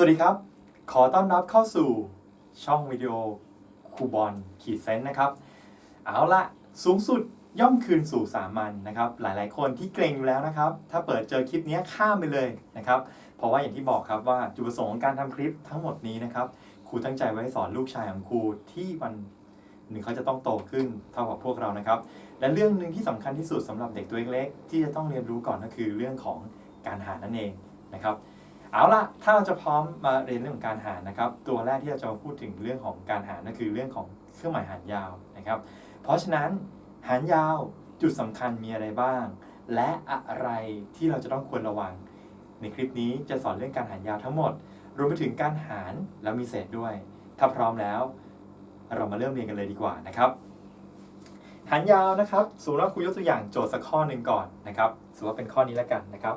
สวัสดีครับ ขอต้อนรับเข้าสู่ช่องวิดีโอคูบอลขีดเซนนะครับ เอาละสูงสุดย่อมคืนสู่สามัญนะครับ หลายๆ คนที่เกรงอยู่แล้วนะครับ ถ้าเปิดเจอคลิปนี้ข้ามไปเลยนะครับ เพราะว่าอย่างที่บอกครับว่าจุดประสงค์ของการทำคลิปทั้งหมดนี้นะครับครูตั้งใจไว้สอนลูกชายของครูที่วันหนึ่งเขาจะต้องโตขึ้นเท่ากับพวกเรานะครับ และเรื่องหนึ่งที่สำคัญที่สุดสำหรับเด็กตัวเล็กๆที่จะต้องเรียนรู้ก่อนก็คือเรื่องของการหานั่นเองนะครับ เอาล่ะ ถ้าเราจะพร้อมมาเรียนเรื่องของการหารนะครับ ตัวแรกที่เราจะมาพูดถึงเรื่องของการหารนั่นคือเรื่องของเครื่องหมายหารยาวนะครับ เพราะฉะนั้นหารยาวจุดสำคัญมีอะไรบ้าง และอะไรที่เราจะต้องควรระวัง ในคลิปนี้จะสอนเรื่องการหารยาวทั้งหมด รวมไปถึงการหารแล้วมีเศษด้วย ถ้าพร้อมแล้ว เรามาเริ่มเรียนกันเลยดีกว่านะครับหารยาวนะครับสมมติว่าครูยกตัวอย่างโจทย์สักข้อหนึ่งก่อนนะครับสมมติว่าเป็นข้อนี้แล้วกันนะครับ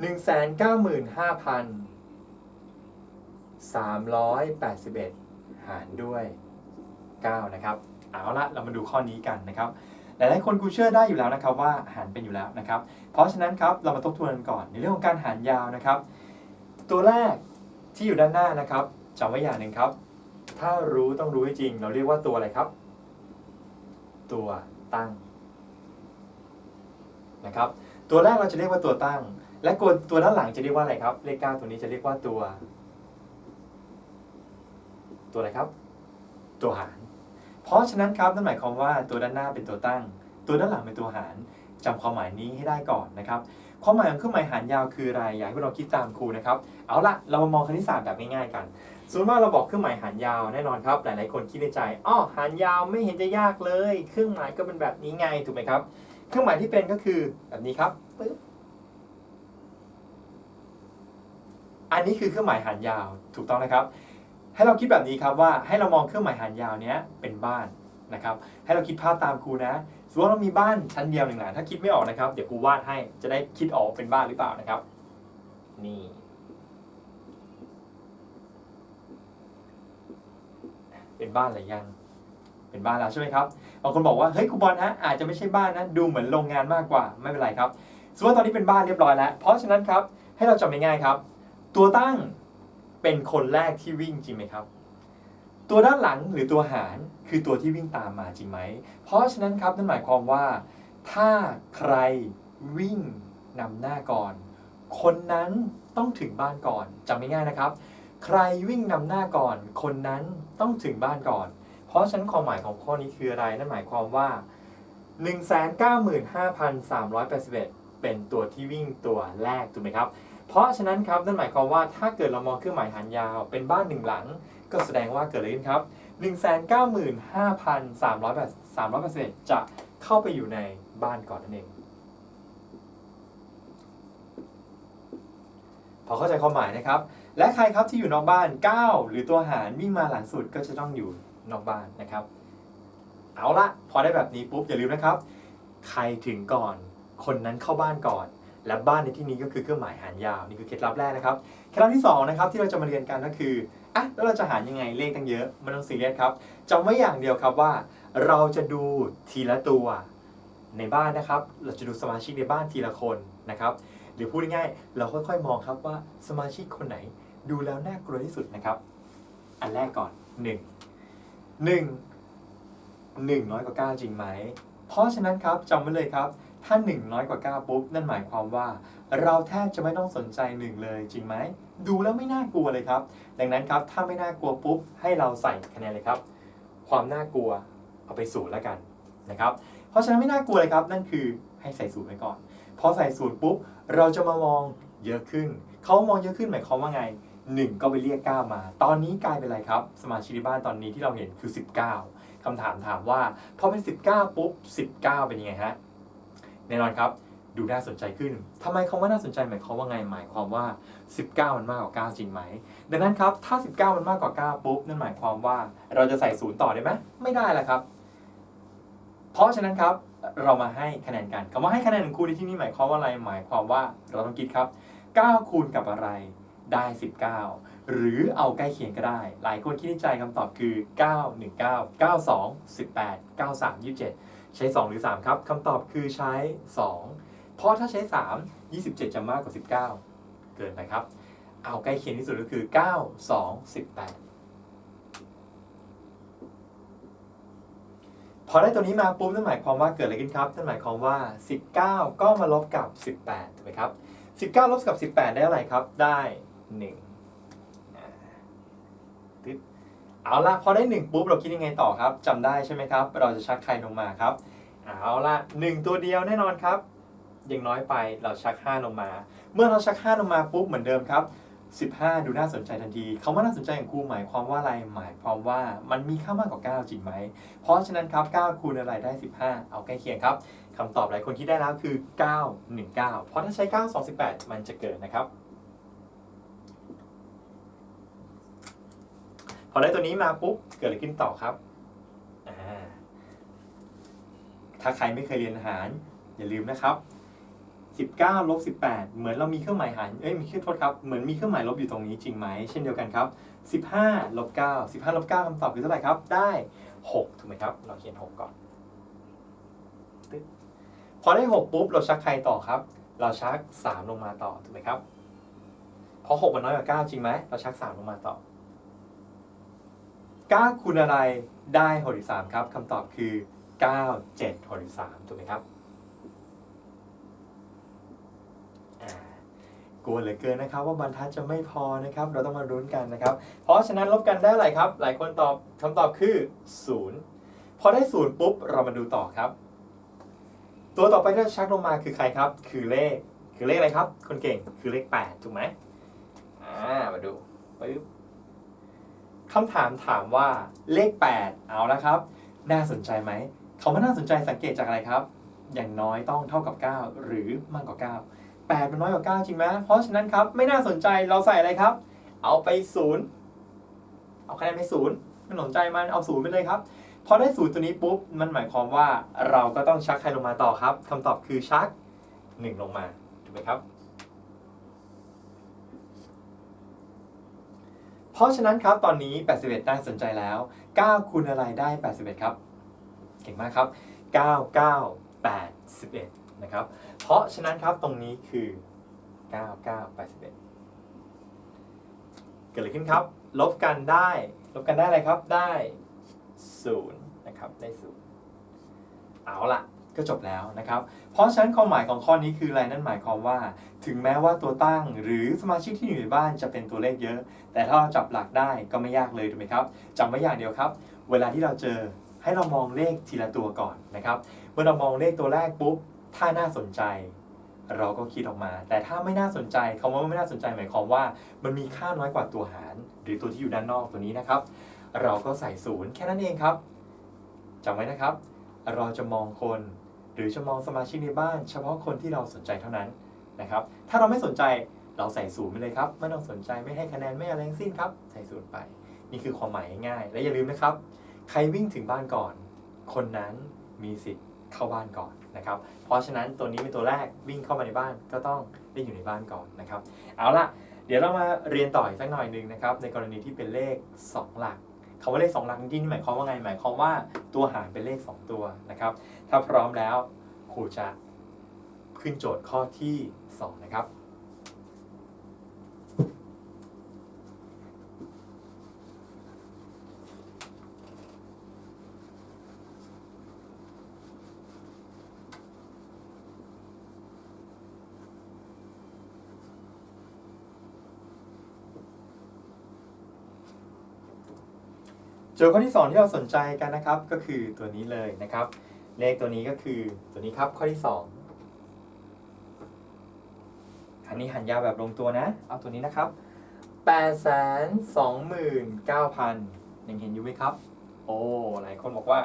หนึ่งแสนเก้าหมื่นห้าพันสามร้อยแปดสิบเอ็ดหารด้วยเก้านะครับ เอาละเรามาดูข้อนี้กันนะครับ หลายๆคนกูเชื่อได้อยู่แล้วนะครับว่าหารเป็นอยู่แล้วนะครับ เพราะฉะนั้นครับเรามาทบทวนกันก่อนในเรื่องของการหารยาวนะครับ ตัวแรกที่อยู่ด้านหน้านะครับจำไว้อย่างหนึ่งครับ ถ้ารู้ต้องรู้ให้จริง เราเรียกว่าตัวอะไรครับ ตัวตั้งนะครับ ตัวแรกเราจะเรียกว่าตัวตั้ง และตัวตัวด้านหลังจะเรียกว่าอะไรครับ เลขเก้าตัวนี้จะเรียกว่าตัว ตัวอะไรครับ ตัวหาร เพราะฉะนั้นครับนั่นหมายความว่าตัวด้านหน้าเป็นตัวตั้ง ตัวด้านหลังเป็นตัวหารจำความหมายนี้ให้ได้ก่อนนะครับ ความหมายของเครื่องหมายหารยาวคืออะไรอยากให้พวกเราคิดตามครูนะครับ เอาละเรามามองคณิตศาสตร์แบบง่ายๆกันสมมติว่าเราบอกเครื่องหมายหารยาวแน่นอนครับ หลายๆคนคิดในใจอ้อหารยาวไม่เห็นจะยากเลย เครื่องหมายก็เป็นแบบนี้ไงถูกไหมครับ เครื่องหมายที่เป็นก็คือแบบนี้ครับปึ๊บ อันนี้คือเครื่องหมายหารยาวถูกต้องนะครับ ให้เราคิดแบบนี้ครับว่าให้เรามองเครื่องหมายหารยาวเนี้ยเป็นบ้านนะครับ ให้เราคิดภาพตามครูนะสมมติว่าเรามีบ้านชั้นเดียวหนึ่งหลังถ้าคิดไม่ออกนะครับเดี๋ยวครูวาดให้จะได้คิดออกเป็นบ้านหรือเปล่านะครับ นี่เป็นบ้านหรือยัง เป็นบ้านแล้วใช่ไหมครับ บางคนบอกว่า เฮ้ยครูบอลฮะอาจจะไม่ใช่บ้านนะ ดูเหมือนโรงงานมากกว่า ไม่เป็นไรครับสมมติว่าตอนนี้เป็นบ้านเรียบร้อยแล้ว เพราะฉะนั้นครับ ให้เราจำง่ายๆครับ ตัวตั้งเป็นคนแรกที่วิ่งจริงไหมครับ ตัวด้านหลังหรือตัวหารคือตัวที่วิ่งตามมาจริงไหม เพราะฉะนั้นครับนั่นหมายความว่า ถ้าใครวิ่งนำหน้าก่อน คนนั้นต้องถึงบ้านก่อนจำง่ายๆนะครับ ใครวิ่งนำหน้าก่อน คนนั้นต้องถึงบ้านก่อน เพราะฉะนั้นความหมายของข้อนี้คืออะไรนั่นหมายความว่า 195,381 เป็นตัวที่วิ่งตัวแรกถูกไหมครับ เพราะฉะนั้นครับนั่นหมายความว่าถ้าเกิดเรามองเครื่องหมายหารยาวเป็นบ้านหนึ่งหลัง ก็แสดงว่าเกิดอะไรขึ้นครับ195,381จะเข้าไปอยู่ในบ้านก่อนนั่นเอง พอเข้าใจความหมายนะครับ และใครครับที่อยู่นอกบ้าน 9 หรือตัวหารวิ่งมาหลังสุดก็จะต้องอยู่นอกบ้านนะครับ เอาละพอได้แบบนี้ปุ๊บอย่าลืมนะครับ ใครถึงก่อน คนนั้นเข้าบ้านก่อน และบ้านในที่นี้ก็คือเครื่องหมายหารยาวนี่คือเคล็ดลับแรกนะครับเคล็ดลับที่สองนะครับที่เราจะมาเรียนกันก็คืออะแล้วเราจะหารยังไงเลขตั้งเยอะมันต้องซีเรียสครับจำไว้อย่างเดียวครับว่า เราจะดูทีละตัวในบ้านนะครับ เราจะดูสมาชิกในบ้านทีละคนนะครับหรือพูดง่ายๆเราค่อยๆ มองครับว่าสมาชิกคนไหนดูแล้วน่ากลัวที่สุดนะครับ อันแรกก่อน 1 1 1น้อยกว่า9จริงไหมเพราะฉะนั้นครับจำไว้เลยครับ ถ้า 1 น้อยกว่า 9 ปุ๊บ นั่นหมายความว่า เราแทบจะไม่ต้องสนใจ1เลยจริงไหม ดูแล้วไม่น่ากลัวเลยครับ ดังนั้นครับ ถ้าไม่น่ากลัวปุ๊บ ให้เราใส่คะแนนเลยครับ ความน่ากลัวเอาไปศูนย์แล้วกันนะครับ เพราะฉะนั้นไม่น่ากลัวเลยครับ นั่นคือให้ใส่ศูนย์ไว้ก่อน พอใส่ศูนย์ปุ๊บ เราจะมามองเยอะขึ้น เขามองเยอะขึ้นหมายความว่าไง 1 ก็ไปเรียก 9 มา ตอนนี้กลายเป็นอะไรครับ สมาชิกบ้านตอนนี้ที่เราเห็นคือ 19คำถามถามว่าพอเป็น 19 ปุ๊บ 19 เป็นยังไงฮะ แน่นอนครับ ดูน่าสนใจขึ้นทำไมคำว่าน่าสนใจหมายความว่าไงหมายความว่า 19 มันมากกว่า 9 จริงไหม ดังนั้นครับถ้า 19 มันมากกว่า 9 ปุ๊บนั่นหมายความว่าเราจะใส่ศูนย์ต่อได้ไหมไม่ได้แล้วครับ เพราะฉะนั้นครับเรามาให้คะแนนกันคำว่าให้คะแนนของครูในที่นี้หมายความว่าอะไรหมายความว่าเราต้องคิดครับ 9 คูณกับอะไรได้ 19 หรือเอาใกล้เคียงก็ได้ หลายคนคิดในใจคำตอบคือ 9 1 9 9 2 18 9 3 27 ใช้ 2 หรือ 3 ครับคำตอบคือใช้ 2 เพราะถ้าใช้ 3 27 จะมากกว่า 19 เกินไปครับ เอาใกล้เคียงที่สุดก็คือ 9 2 18 พอได้ตัวนี้มาปุ๊บนั่นหมายความว่าเกิดอะไรขึ้นครับนั่นหมายความว่า 19 ก็มาลบกับ 18ถูกไหมครับ 19 ลบกับ 18 ได้อะไรครับ ได้ 1อ่าตึ๊ด เอาละพอได้ 1 ปุ๊บเราคิดยังไงต่อครับจำได้ใช่ไหมครับ เราจะชักใครลงมาครับ เอาละ1ตัวเดียวแน่นอนครับยังน้อยไปเราชัก 5 ลงมา เมื่อเราชัก 5 ลงมาปุ๊บเหมือนเดิมครับ 15 ดูน่าสนใจทันทีคาว่าน่าสนใจของครูหมายความว่าอะไรหมายความว่ามันมีค่ามากกว่า 9 จริงไหม เพราะฉะนั้นครับ 9 คูณอะไรได้ 15 เอาใกล้เคียงครับคำตอบหลายคนที่ได้แล้วคือ 919 เพราะถ้าใช้ 9 28 มันจะเกิดนะครับ พอได้ตัวนี้มาปุ๊บเกิดอะไรขึ้นต่อครับ ถ้าใครไม่เคยเรียนหาร อย่าลืมนะครับ19ลบ18 เหมือนเรามีเครื่องหมายหาร เอ้ย มีเครื่องโทษครับ เหมือนมีเครื่องหมายลบอยู่ตรงนี้จริงไหม เช่นเดียวกันครับ 15ลบ9 15ลบ9คำตอบคือเท่าไหร่ครับ ได้ 6 ถูกไหมครับ เราเขียน 6 ก่อน พอได้ 6 ปุ๊บ เราชักใครต่อครับ เราชัก 3 ลงมาต่อ ถูกไหมครับ เพราะ 6 มันน้อยกว่า 9 จริงไหม เราชัก 3 ลงมาต่อ 9คูณอะไรได้63ครับคำตอบคือ9 7 63ถูกไหมครับกลัวเหลือเกินนะครับ ว่าบรรทัดจะไม่พอนะครับ เราต้องมารุ้นกันนะครับ เพราะฉะนั้นลบกันได้อะไรครับ หลายคนตอบคำตอบคือ 0 พอได้0ปุ๊บเรามาดูต่อครับ ตัวต่อไปที่ชักลงมาคือใครครับ คือเลขคือเลขอะไรครับ คนเก่งคือเลข 8 ถูกไหมอ่ามาดูปึ๊บ คำถามถามว่าเลข 8 เอาล้วครับ น่าสนใจไหมคำว่าน่าสนใจสังเกตจากอะไรครับ อย่างน้อยต้องเท่ากับ 9 หรือมากกว่า 9 8 มันน้อยกว่า 9 จริงไหมเพราะฉะนั้นครับ ไม่น่าสนใจเราใส่อะไรครับ เอาไป 0 เอาคะแนนไป0ไม่สนใจมันเอา0ไปเลยครับ พอได้0ตัวนี้ปุ๊บ มันหมายความว่าเราก็ต้องชักใครลงมาต่อครับคำตอบคือชัก 1 ลงมาถูกไหมครับ เพ ราะฉะนั้นครับตอนนี้ 81 น่าสนใจแล้ว 9 คูณอะไรได้ 81 ครับ เก่งมากครับ 9 9 81 นะครับ เพราะฉะนั้นครับตรงนี้คือ 9 9 81 เกิดอะไรขึ้นครับ ลบกันได้ ลบกันได้อะไรครับ ได้ 0 นะครับ ได้ 0 เอาละ ก็จบแล้วนะครับ เพราะฉะนั้นความหมายของข้อนี้คืออะไรนั่นหมายความว่า ถึงแม้ว่าตัวตั้งหรือสมาชิกที่อยู่ในบ้านจะเป็นตัวเลขเยอะ แต่ถ้าเราจับหลักได้ก็ไม่ยากเลยถูกไหมครับจำไว้อย่างเดียวครับ เวลาที่เราเจอให้เรามองเลขทีละตัวก่อนนะครับ เมื่อเรามองเลขตัวแรกปุ๊บถ้าน่าสนใจ เราก็คิดออกมา แต่ถ้าไม่น่าสนใจคำว่าไม่น่าสนใจหมายความว่า มันมีค่าน้อยกว่าตัวหาร หรือตัวที่อยู่ด้านนอกตัวนี้นะครับ เราก็ใส่ศูนย์แค่นั้นเองครับจำไว้นะครับ เราจะมองคน รือจะมองสมาชิกในบ้าน เฉพาะคนที่เราสนใจเท่านั้นนะครับ ถ้าเราไม่สนใจเราใส่ศูนย์ไปเลยครับ ไม่ต้องสนใจไม่ให้คะแนนไม่อะไรทั้งสิ้นครับใส่ศูนย์ไป นี่คือความหมายง่ายๆและอย่าลืมนะครับ ใครวิ่งถึงบ้านก่อน คนนั้นมีสิทธิ์เข้าบ้านก่อนนะครับ เพราะฉะนั้นตัวนี้เป็นตัวแรกวิ่งเข้ามาในบ้านก็ต้องได้อยู่ในบ้านก่อนนะครับ เอาล่ะ เดี๋ยวเรามาเรียนต่ออีกสักหน่อยหนึ่งนะครับ ในกรณีที่เป็นเลข 2 หลักคำว่าเลข 2 หลักจริงๆนี่หมายความว่าไงหมายความว่าตัวหารเป็นเลข 2 ตัวนะครับ ถ้าพร้อมแล้ว ครูจะขึ้นโจทย์ข้อที่ 2 นะครับ โจทย์ข้อที่ 2 ที่เราสนใจกันนะครับ ก็คือตัวนี้เลยนะครับ เลขตัวนี้ก็คือตัวนี้ครับข้อที่ 2 อันนี้หันยาวแบบลงตัวนะ เอาตัวนี้นะครับ 8 2 9 0 0 0ยังเห็นอยู่ไหมครับ โอ้ หลายคนบอกว่า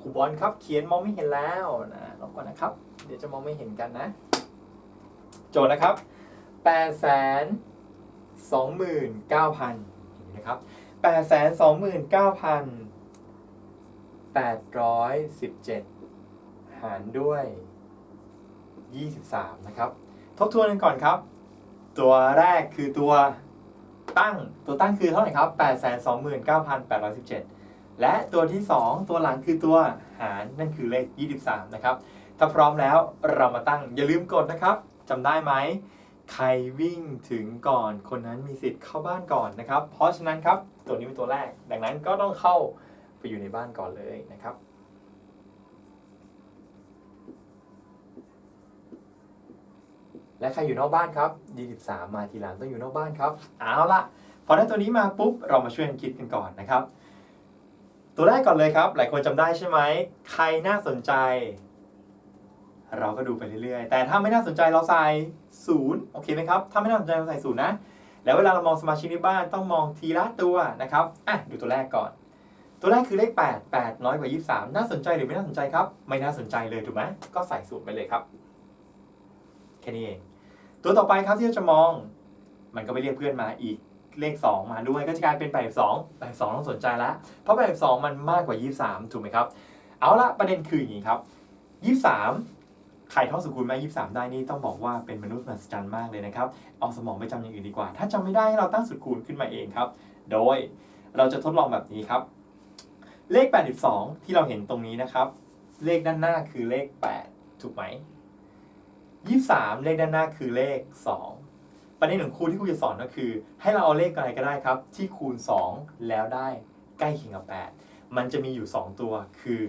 ครูบอลครับเขียนมองไม่เห็นแล้วนะลองก่อนนะครับ เดี๋ยวจะมองไม่เห็นกันนะ โจทย์นะครับ 8 2 9 0 0 0นะครับ8 2 9 817หารด้วย 23 นะครับ ทบทวนกันก่อนครับ ตัวแรกคือตัวตั้ง ตัวตั้งคือเท่าไหร่ครับ 829,817 และตัวที่ 2 ตัวหลังคือตัวหารนั่นคือเลข 23 นะครับ ถ้าพร้อมแล้วเรามาตั้งอย่าลืมกดนะครับจำได้ไหม ใครวิ่งถึงก่อนคนนั้นมีสิทธิ์เข้าบ้านก่อนนะครับ เพราะฉะนั้นครับตัวนี้เป็นตัวแรก ดังนั้นก็ต้องเข้าไปอยู่ในบ้านก่อนเลยนะครับ และใครอยู่นอกบ้านครับ23มาทีหลังต้องอยู่นอกบ้านครับเอาละพอได้ตัวนี้มาปุ๊บเรามาช่วยกันคิดกันก่อนนะครับ ตัวแรกก่อนเลยครับ หลายคนจำได้ใช่ไหมใครน่าสนใจ เราก็ดูไปเรื่อยๆ แต่ถ้าไม่น่าสนใจเราใส่ศูนย์โอเคไหมครับถ้าไม่น่าสนใจเราใส่ศูนย์นะแล้วเวลาเรามองสมาชิกในบ้านต้องมองทีละตัวนะครับอะดูตัวแรกก่อน ตัวแรกคือเลข 8 8 น้อยกว่า 23 น่าสนใจหรือไม่น่าสนใจครับ ไม่น่าสนใจเลยถูกไหมก็ใส่ศูนย์ไปเลยครับแค่นี้เอง ตัวต่อไปครับที่เราจะมอง มันก็ไปเรียกเพื่อนมาอีกเลข 2 มาด้วยก็จะกลายเป็น82 82ต้องสนใจล้วเพราะ82มันมากกว่า 23 ถูกไหมครับ เอาละประเด็นคืออย่างนี้ครับ 23 ใครท่องสกุลมา23 ได้นี่ต้องบอกว่าเป็นมนุษย์มหัศจรรย์มากเลยนะครับ เอาสมองไปจำอย่างอื่นดีกว่า ถ้าจำไม่ได้ให้เราตั้งสุดคูณขึ้นมาเองครับ โดยเราจะทดลองแบบนี้ครับ เลข 82 ที่เราเห็นตรงนี้นะครับ เลขด้านหน้าคือเลข 8 ถูกไหม 23 เลขด้านหน้าคือเลข 2 ประเด็นของครูที่ครูจะสอนก็คือ ให้เราเอาเลขอะไรก็ได้ครับ ที่คูณ 2 แล้วได้ใกล้เคียงกับ 8 มันจะมีอยู่ 2 ตัวคือ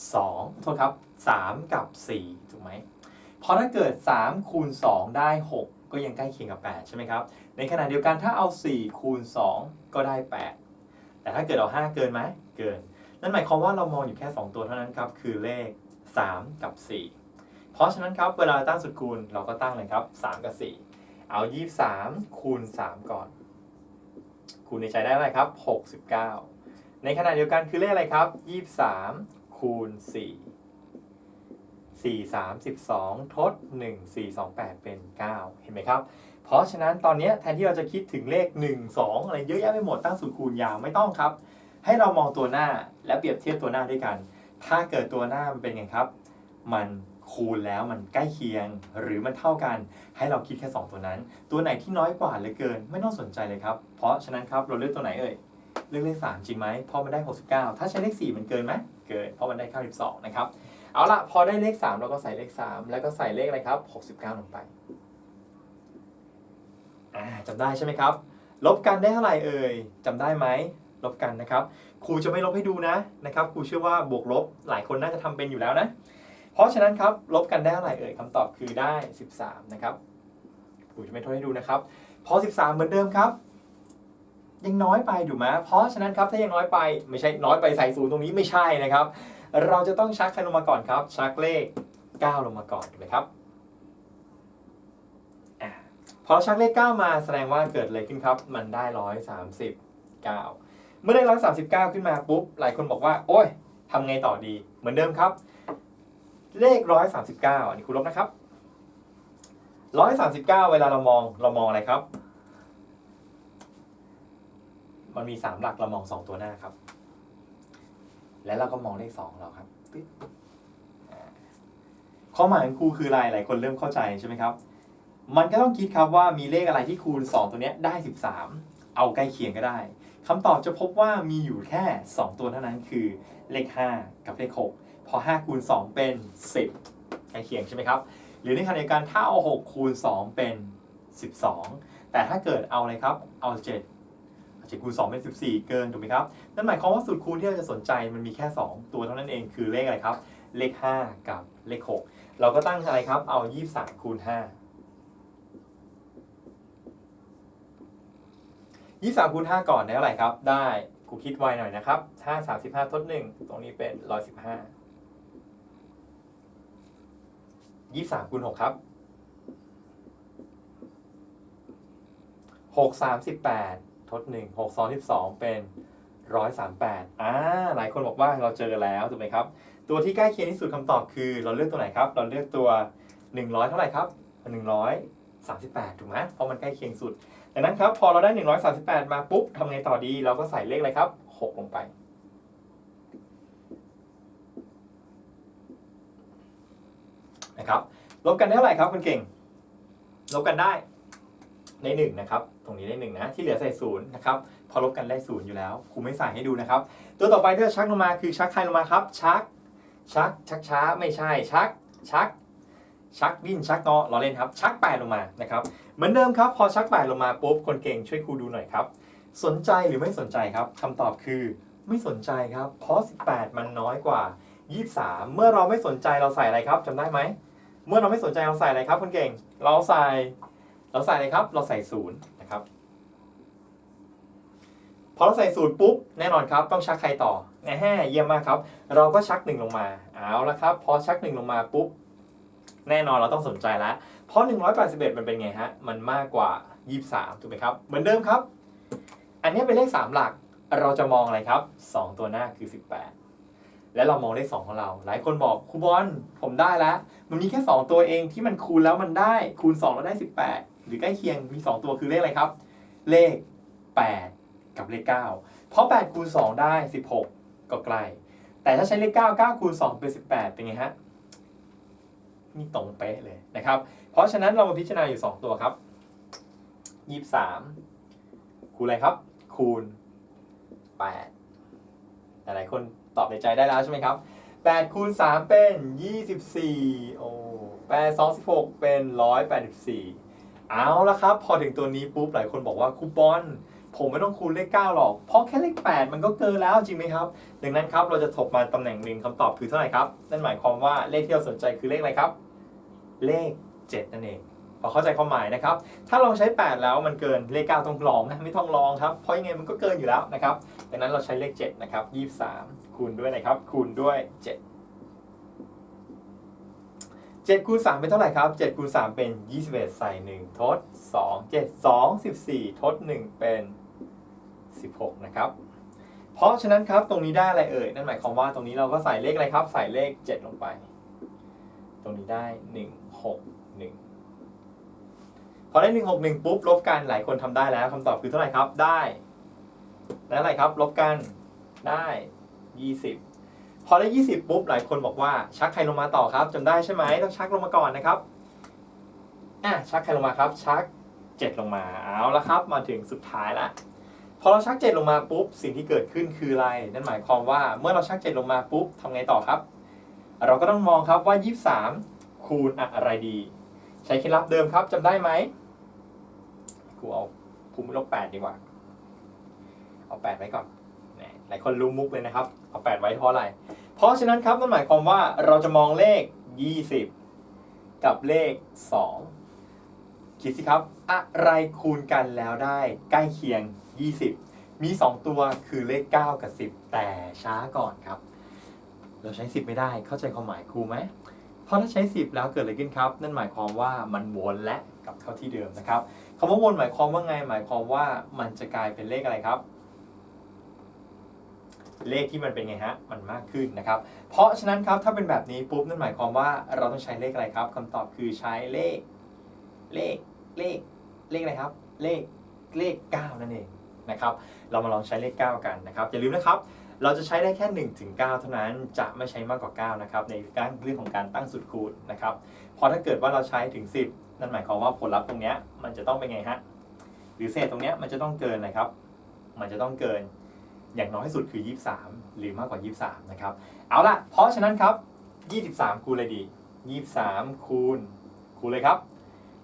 2 โทษครับ 3 กับ 4 ถูกไหมเพราะถ้าเกิด 3 คูณ 2 ได้ 6 ก็ยังใกล้เคียงกับ 8 ใช่ไหมครับ ในขณะเดียวกันถ้าเอา 4 คูณ 2 ก็ได้ 8 แต่ถ้าเกิดเอา 5 เกินไหมเกิน นั่นหมายความว่าเรามองอยู่แค่ 2 ตัวเท่านั้นครับ คือเลข 3 กับ 4 เพราะฉะนั้นครับเวลาตั้งสุดคูณเราก็ตั้งเลยครับ3กับ4 เอา 23 คูณ 3 ก่อน คูณในใจได้อะไรครับ 69 ในขณะเดียวกันคือเลขอะไรครับ 23 คูณ 4 4 3 12 ทด 1 4 2 8 เป็น 9 เห็นไหมครับ เพราะฉะนั้นตอนนี้แทนที่เราจะคิดถึงเลข 1 2 อะไรเยอะแยะไปหมดตั้งสูตรคูณยาวไม่ต้องครับ ให้เรามองตัวหน้าและเปรียบเทียบตัวหน้าด้วยกัน ถ้าเกิดตัวหน้ามันเป็นไงครับ มัน คูณแล้วมันใกล้เคียง หรือมันเท่ากัน ให้เราคิดแค่ 2 ตัวนั้น ตัวไหนที่น้อยกว่าเหลือเกินไม่ต้องสนใจเลยครับ เพราะฉะนั้นครับเราเลือกตัวไหนเอ่ยเลือกเลข3จริงไหมเพราะมันได้ 69 ถ้าใช้เลข 4 มันเกินไหมเกิน เพราะมันได้92นะครับเอาละพอได้เลข 3 เราก็ใส่เลข 3 แล้วก็ใส่เลขอะไรครับ 69 ลงไปอ่าจำได้ใช่ไหมครับ ลบกันได้เท่าไหร่เอ่ยจำได้ไหมลบกันนะครับ ครูจะไม่ลบให้ดูนะนะครับ ครูเชื่อว่าบวกลบหลายคนน่าจะทำเป็นอยู่แล้วนะ เพราะฉะนั้นครับลบกันได้เท่าไหร่เอ่ยคำตอบคือได้ 13 นะครับครูจะไม่โทษให้ดูนะครับ พอ 13 เหมือนเดิมครับ ยังน้อยไปถูกไหมเพราะฉะนั้นครับถ้ายังน้อยไปไม่ใช่น้อยไปใส่ศูนย์ตรงนี้ไม่ใช่นะครับ เราจะต้องชักใครลงมาก่อนครับ ชักเลข 9 ลงมาก่อนถูกไหมครับอพอเราชักเลข 9 มาแสดงว่าเกิดอะไรขึ้นครับ มันได้ 139 เมื่อได้ 139 ขึ้นมาปุ๊บ หลายคนบอกว่า โอ้ยทำไงต่อดี เหมือนเดิมครับ เลข139อันนี้ครูลบนะครับ139เก้าเวลาเรามองเรามองอะไรครับ มันมี3หลักเรามอง2ตัวหน้าครับ และเราก็มองเลข2เราครับปึ๊บข้อหมายของครูคืออะไรหลายคนเริ่มเข้าใจใช่ไหมครับ มันก็ต้องคิดครับว่ามีเลขอะไรที่คูณ 2 ตัวเนี้ยได้ 13 เอาใกล้เคียงก็ได้คำตอบจะพบว่ามีอยู่แค่ 2 ตัวเท่านั้นคือเลข 5 กับเลข 6 อ5คูณ2เป็น 10ใกล้เคียงใช่ไหมครับ หรือในขณะเดียวกันถ้าเอา6คูณ2เป็น 12 แต่ถ้าเกิดเอาอะไรครับ เอา 7 7คูณ2เป็น 14 เกินถูกไหมครับ นั่นหมายความว่าสูตรคูณที่เราจะสนใจมันมีแค่ 2 ตัวเท่านั้นเองคือเลขอะไรครับ เลข 5 กับเลข 6 เราก็ตั้งอะไรครับ เอา 23คูณ5 23คูณ5ก่อนได้เท่าไรครับ ได้กูคิดไวหน่อยนะครับ5 35ทด1ตรงนี้เป็น 115 23คูณ6ครับ6 38ทด1 6 2 12เป็น138อ่าหลายคนบอกว่าเราเจอแล้วถูกไหมครับ ตัวที่ใกล้เคียงที่สุดคำตอบคือเราเลือกตัวไหนครับ เราเลือกตัว100เท่าไหร่ครับ138ถูกไหมเพราะมันใกล้เคียงสุดดังนั้นครับพอเราได้138มาปุ๊บทำไงต่อดี เราก็ใส่เลขอะไรครับ6ลงไป นะครับ ลบกันได้เท่าไหร่ครับคุณเก่ง ลบกันได้ในหนึ่งนะครับ ตรงนี้ได้หนึ่งนะ ที่เหลือใส่ศูนย์นะครับ พอลบกันได้ศูนย์อยู่แล้ว ครูไม่ใส่ให้ดูนะครับ ตัวต่อไปที่เราชักลงมาคือชักใครลงมาครับ ชัก ชัก ชักช้า ไม่ใช่ ชัก ชัก ชักดิ้น ชักเงอเราเล่นครับ ชักแปดลงมา นะครับ เหมือนเดิมครับ พอชักแปดลงมาปุ๊บ คนเก่งช่วยครูดูหน่อยครับ สนใจหรือไม่สนใจครับคำตอบคือไม่สนใจครับ เพราะ 18 มันน้อยกว่า 23 เมื่อเราไม่สนใจเราใส่อะไรครับจำได้ไหม เมื่อเราไม่สนใจเราใส่อะไรครับคนเก่ง เราใส่เราใส่อะไรครับ เราใส่ศูนย์นะครับพอเราใส่ศูนย์ปุ๊บแน่นอนครับ ต้องชักใครต่อแน่เยี่ยมมากครับ เราก็ชักหนึ่งลงมาเอาละครับ พอชักหนึ่งลงมาปุ๊บแน่นอนเราต้องสนใจแล้วเพราะ 181 มันเป็นไงฮะ มันมากกว่า 23 ถูกไหมครับ เหมือนเดิมครับ อันนี้เป็นเลข 3 หลัก เราจะมองอะไรครับ 2 ตัวหน้าคือ 18 และเรามองเลข2ของเรา หลายคนบอกครูบอลผมได้แล้ว มันมีแค่ 2 ตัวเองที่มันคูณแล้วมันได้คูณ2แล้วได้ 18 หรือใกล้เคียงมี 2 ตัวคือเลขอะไรครับ เลข 8 กับเลข 9 เพราะ 8 คูณ 2 ได้ 16 ก็ใกล้แต่ถ้าใช้เลข 9 9คูณ2เป็น 18 เป็นไงฮะนี่ตรงเป๊ะเลยนะครับ เพราะฉะนั้นเรามาพิจารณาอยู่ 2 ตัวครับ 23 คูณอะไรครับ คูณ 8 หลายๆคน ตอบในใจได้แล้วใช่ไหมครับ8คูณ3เป็น 24 โอ้8 2 16 เป็น 184 เอาละครับ พอถึงตัวนี้ปุ๊บหลายคนบอกว่าคูปองผมไม่ต้องคูณเลข 9 หรอก เพราะแค่เลข 8 มันก็เกินแล้วจริงไหมครับ ดังนั้นครับ เราจะถกมาตำแหน่งหนึ่งคำตอบคือเท่าไหร่ครับ นั่นหมายความว่าเลขที่เราสนใจคือเลขอะไรครับ เลข 7 นั่นเองพอเข้าใจความหมายนะครับ ถ้าลองใช้ 8 แล้วมันเกินเลข 9 ต้องลองนะ ไม่ต้องลองครับ เพราะยังไงมันก็เกินอยู่แล้วนะครับ ดังนั้นเราใช้เลข 7 นะครับ 23 คูณด้วยนะครับ คูณด้วย 7 7คูณ3เป็นเท่าไหร่ครับ7คูณ3เป็น 21 ใส่ 1 ทด 2 7 2 14 ทด 1 เป็น 16 นะครับ เพราะฉะนั้นครับตรงนี้ได้อะไรเอ่ย นั่นหมายความว่าตรงนี้เราก็ใส่เลขอะไรครับ ใส่เลข 7 ลงไป ตรงนี้ได้ 1 6 1พอได้ 1 6 1 ปุ๊บ ลบกัน หลายคนทำได้แล้วคำตอบคือเท่าไหร่ครับ ได้ แล้วอะไรครับ ลบกัน ได้ 20 พอได้ 20 ปุ๊บ หลายคนบอกว่าชักใครลงมาต่อครับจำได้ใช่ไหมต้องชักลงมาก่อนนะครับอะชักใครลงมาครับ ชัก 7 ลงมาเอาละครับ มาถึงสุดท้ายละพอเราชัก 7 ลงมาปุ๊บ สิ่งที่เกิดขึ้นคืออะไร นั่นหมายความว่าเมื่อเราชัก 7 ลงมาปุ๊บทำไงต่อครับ เราก็ต้องมองครับว่า 23 คูณอะไรดี ใช้เคล็ดลับเดิมครับจำได้ไหมครูเอาภูมิลบ8ดีกว่า เอา8ไว้ก่อน ลายคนรู้มุกเลยนะครับ เอา 8 ไว้เพราะอะไร เพราะฉะนั้นครับนั่นหมายความว่าเราจะมองเลข 20 กับเลข 2 คิดสิครับ อะไรคูณกันแล้วได้ใกล้เคียง 20 มี 2 ตัวคือเลข 9 กับ 10 แต่ช้าก่อนครับ เราใช้ 10 ไม่ได้เข้าใจความหมายครูไหมเพราะถ้าใช้ 10 แล้วเกิดอะไรขึ้นครับ นั่นหมายความว่ามันวนและกลับเข้าที่เดิมนะครับคำว่าวนหมายความว่าไงหมายความว่ามันจะกลายเป็นเลขอะไรครับ เลขที่มันเป็นไงฮะ มันมากขึ้นนะครับ เพราะฉะนั้นครับถ้าเป็นแบบนี้ปุ๊บนั่นหมายความว่าเราต้องใช้เลขอะไรครับคำตอบคือใช้เลข เลข เลข เลขอะไรครับ เลข เลข 9 นั่นเองนะครับ เรามาลองใช้เลข 9 กันนะครับ อย่าลืมนะครับ เราจะใช้ได้แค่ 1 ถึง 9 เท่านั้น จะไม่ใช้มากกว่า 9 นะครับ ในการเรื่องของการตั้งสุดคูณนะครับ พอถ้าเกิดว่าเราใช้ถึง 10 นั่นหมายความว่าผลลัพธ์ตรงเนี้ยมันจะต้องเป็นไงฮะ หรือเศษตรงเนี้ยมันจะต้องเกินอะไรครับ มันจะต้องเกิน อย่างน้อยที่สุดคือ 23 หรือมากกว่า 23 นะครับ เอาล่ะ เพราะฉะนั้นครับ 23 คูณเลยดี 23 คูณ คูณเลยครับ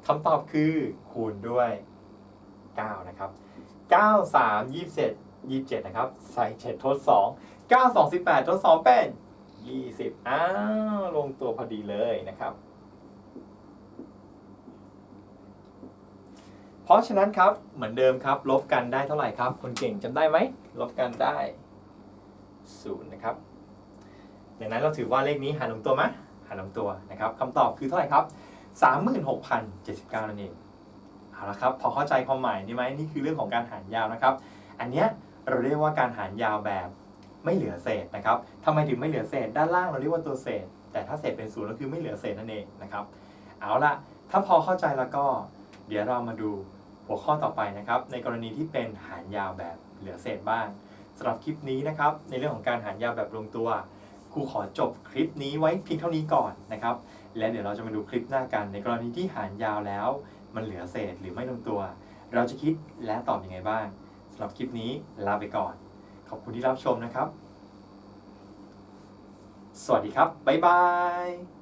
คำตอบคือคูณด้วย 9 นะครับ 9 3 27 27 นะครับ ใส่ 7 ทด 2 9 2 18 ทด 2 เป็น 20 อ้าว ลงตัวพอดีเลยนะครับ เพราะฉะนั้นครับ เหมือนเดิมครับ ลบกันได้เท่าไหร่ครับ คนเก่งจำได้ไหม ลบกันได้0นะครับดังนั้นเราถือว่าเลขนี้หารลงตัวไหมหารลงตัวนะครับคำตอบคือเท่าไหร่ครับ 36,079นั่นเองเอาละครับพอเข้าใจความหมายนี่ไหมนี่คือเรื่องของการหารยาวนะครับ อันเนี้ยเราเรียกว่าการหารยาวแบบไม่เหลือเศษนะครับทำไมถึงไม่เหลือเศษ ด้านล่างเราเรียกว่าตัวเศษ แต่ถ้าเศษเป็นศูนย์ก็คือไม่เหลือเศษนั่นเองนะครับ เอาละถ้าพอเข้าใจแล้วก็ เดี๋ยวเรามาดูหัวข้อต่อไปนะครับ ในกรณีที่เป็นหารยาวแบบ เหลือเศษบ้างสำหรับคลิปนี้นะครับ ในเรื่องของการหารยาวแบบลงตัวครูขอจบคลิปนี้ไว้เพียงเท่านี้ก่อนนะครับ และเดี๋ยวเราจะมาดูคลิปหน้ากัน ในกรณีที่หารยาวแล้ว มันเหลือเศษหรือไม่ลงตัว เราจะคิดและตอบอยังไงบ้างสำหรับคลิปนี้ลาไปก่อน ขอบคุณที่รับชมนะครับ สวัสดีครับ บ๊ายบาย